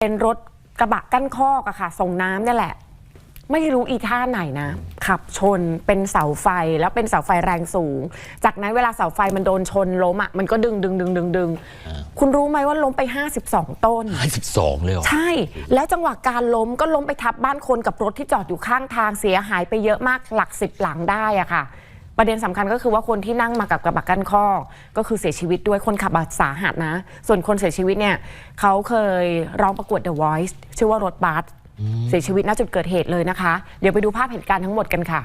เป็นรถกระบะกั้นคอกอะค่ะ ส่งน้ำเนี่ยแหละ ไม่รู้อีท่าไหนนะ ขับชนเป็นเสาไฟแล้วเป็นเสาไฟแรงสูง จากนั้นเวลาเสาไฟมันโดนชนล้มอะมันก็ดึงดึงดึงดึงดึงคุณรู้ไหมว่าล้มไป 52 ต้นห้าสิบสองเลยเหรอ ใช่ แล้วจังหวะการล้มก็ล้มไปทับบ้านคนกับรถที่จอดอยู่ข้างทางเสียหายไปเยอะมากหลักสิบหลังได้อะค่ะ ประเด็นสำคัญก็คือว่าคนที่นั่งมากับกระบะกันข้อกก็คือเสียชีวิตด้วยคนขับบาดสาหัสนะ ส่วนคนเสียชีวิตเนี่ยเขาเคยร้องประกวด The Voice ชื่อว่ารถบัสเสียชีวิตณจุดเกิดเหตุเลยนะคะ เดี๋ยวไปดูภาพเหตุการณ์ทั้งหมดกันค่ะ